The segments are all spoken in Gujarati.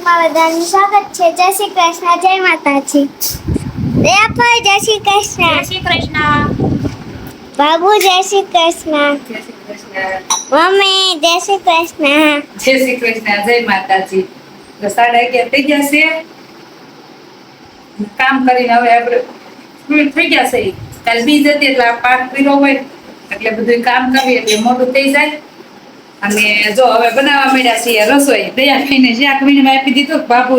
માં બધાનું સ્વાગત છે. જય શ્રી કૃષ્ણ. જય માતાજી. જય શ્રી જય શ્રી કૃષ્ણ. બાબુ જય શ્રી કૃષ્ણ. કૃષ્ણ. મમ્મી જય શ્રી કૃષ્ણ. જય શ્રી કૃષ્ણ. જય માતાજી. તો સાડા અગિયાર થઈ ગયા છે. કામ કરીને હવે આપણે થઈ ગયા છે. કાલ બીજ હતી એટલે આ પાક પીરો હોય. એટલે બધું કામ કરીએ એટલે મોટું થઈ જાય. અને જો હવે બનાવવા મળ્યા છીએ રસોઈ. દયા ખાઈને શાક વીણીમાં આપી દીધું બાપુ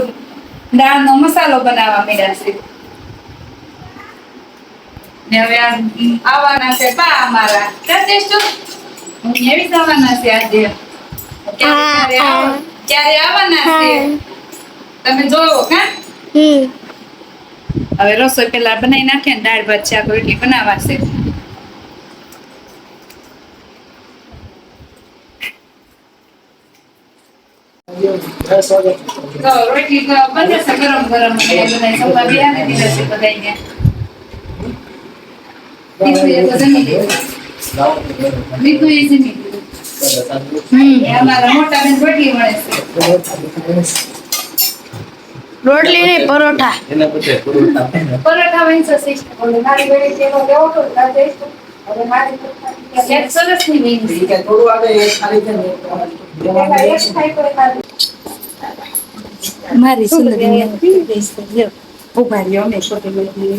દાળનો મસાલો બનાવવા મળ્યા છે. ને હવે આવવાના છે બા અમારા. ક્યાં જઈશું હું એવી જવાના છે આજે. ક્યારે ક્યારે આવવાના છે. તમે જોવો કા હવે રસોઈ પેલા બનાવી નાખીએ ને દાળ ભાત શાક રોટલી બનાવવા છે. રોટલી તો છે ગરમ ગરમ અને બધાય જમવા દીધા છે બધાયને. મીઠું એ તો જમી લીધું. મીઠું એ જમી લીધું. અમારા મોટા બેન રોટલી મળે છે રોટલી નહીં પરોઠા પરોઠા. મારી હવે મારી થોડું આગળ ખાલી છે ને એમાં એક થાય તો એમાં મારી સુંદરી ઊભા રહ્યો અમે છોટી મોટી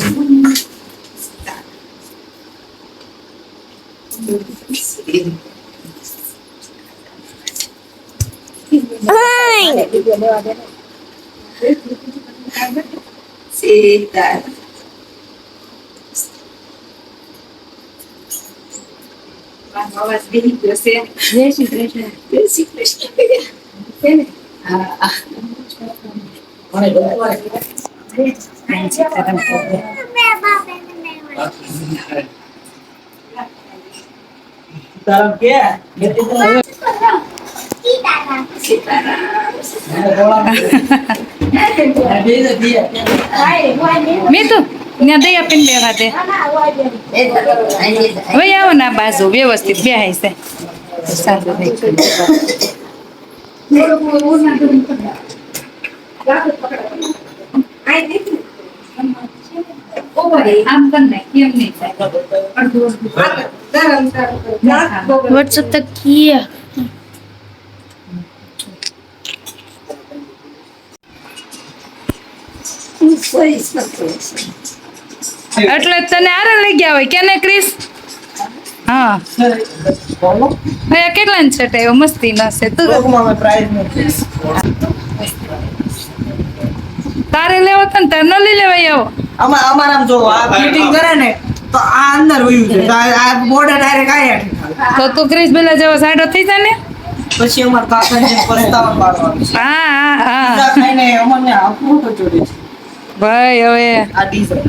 હાય સીતા મારો અવાજ બેસી ગયો છે જય શ્રી કૃષ્ણ જય બે ત્યાં દયા પીને બે ખાતે હવે આવો ના બાજુ વ્યવસ્થિત બેહાય છે. સારું વોટ્સઅપ તક કર નાખ કેમ નહીં એટલે તને આરે લઈ ગયા હોય. કેને ક્રિસ? હા. બોલો હવે કેટલા ને છે ટેવ? મસ્તી ન છે. તું તારે લેવો તો ને તારે ન લઈ લેવાય આવો. આમાં અમારે જો આ ફિટિંગ કરે ને તો આ અંદર વયું છે. આ- બોર્ડર ડાયરેક્ટ આયા તો તું ક્રિસ પેલા જેવો સાડો થઈ જાય ને? પછી અમાર કાકાને પસ્તાવા પાડવાનું હા હા હા. ખાઈને અમને આપવું તો જોડે ભાઈ હવે આ ડીઝલ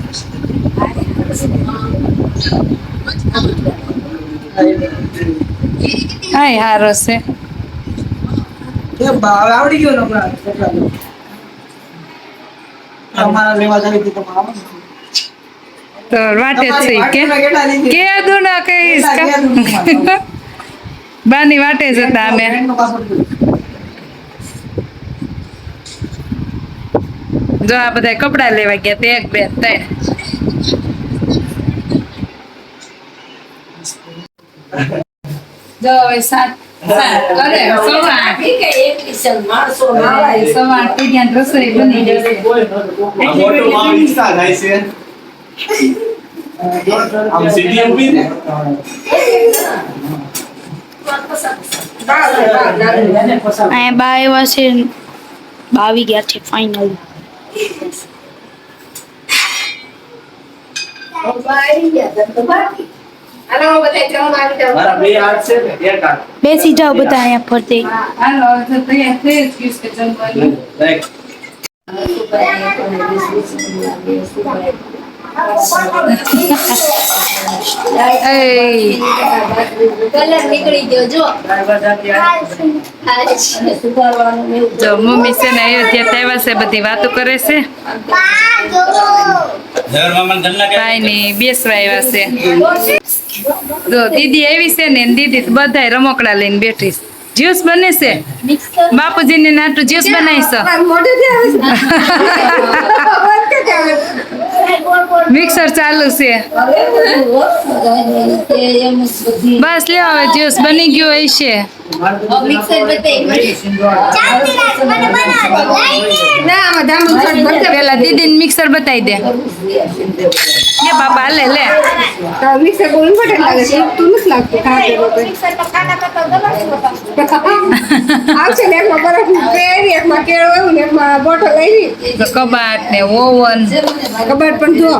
હાય હારો છે આવડી ગયો. તો વાટે છે કે? કે દુ ના કહીશ? બાની વાટે જ હતા અમે. જો આ બધા કપડા લેવા ગયા તે એક બે ત્રણ જો હવે સાત સાત અરે સવા આઠ સવા આઠ થઈ ગયા ને રસોઈ બની જશે આમ સીધી ઊભી ને? અહીંયા બા એવા છે. બાવી ગયા છે ફાઇનલ મારા બેસી જાઓ બધા અહીંયા ફરતે હાલો હવે તો તૈયાર થઈ જ ગયું છે જમવાનું રાઈટ એ કલર નીકળી ગયો જો જો મમ્મી છે ને અયોધ્યા આવ્યા છે બધી વાતો કરે છે. ભાઈ ની બેસવા આવ્યા છે. જો દીદી આવી છે ને દીદી બધાય રમકડા લઈને બેઠી છે. જ્યુસ બને છે? બાપુજીને નાટું જ્યુસ બનાવીશ. મિક્સર ચાલુ છે. બસ લેવા હવે જ્યુસ બની ગયું હોય છે બાપા લે લે મિક્સર દે. લઈ લાગે પેલા. દીદીને મિક્સર બતાવી દે. ને એકમાં બરફ લે મિક્સર પર કાકા ને એકમાં છે. તો કબાટ ને ઓવન. કબાટ પણ જો.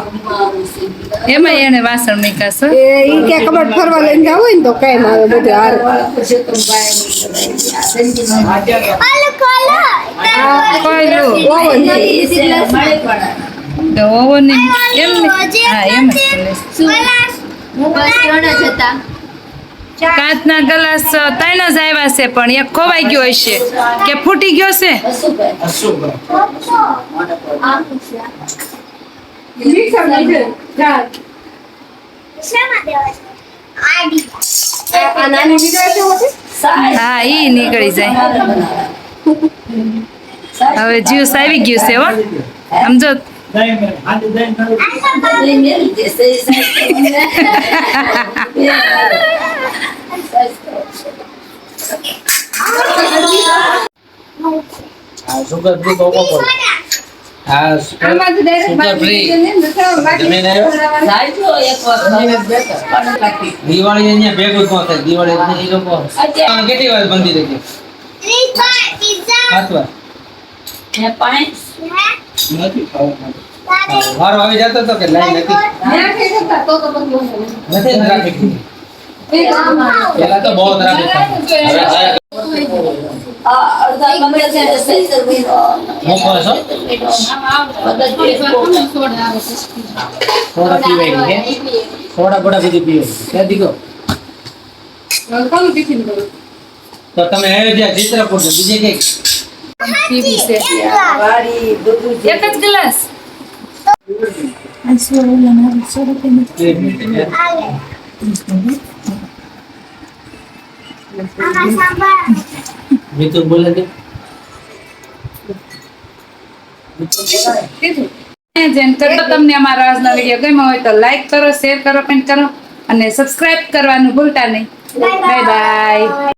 એમાં એને વાસણ છે એ ઈ ક્યાં કબાટ ફરવા લઈને જાવ હોય ને તો કઈ આવે બધું હારે. કાચના ગ્લાસ ત્રણ જ આવ્યા છે, પણ એક ખોવાઈ ગયો હશે કે ફૂટી ગયો છે. આ નાની બીજા છે? હા ઈ નીકળી જાય. હવે જ્યુસ આવી ગયું છે હો. સમજો આ સુગર. આ દિવાળી અહીંયા ભેગું જ થાય. દિવાળી એ લોકો કેટલી વાર બંધી રહી. સાત વાર. હે? નથી વારો આવી જતો હતો કે લાઈન નથી. ટ્રાફિક પેલા તો બહુ ટ્રાફિક સોડા બોડા બધી પીવાય ક્યાં દીકો તો તમે અયોધ્યા ચિત્રકૂટ ને બીજે કઈ પીવી છે એક ગ્લાસ. જ ગ્લાસ. આમાં સાંભાર. મિતુલ બોલે કરતો તમને અમારા આજનો વીડિયો ગમ્યો હોય તો લાઈક કરો શેર કરો કમેન્ટ કરો અને સબસ્ક્રાઇબ કરવાનું ભૂલતા નહીં. Bye bye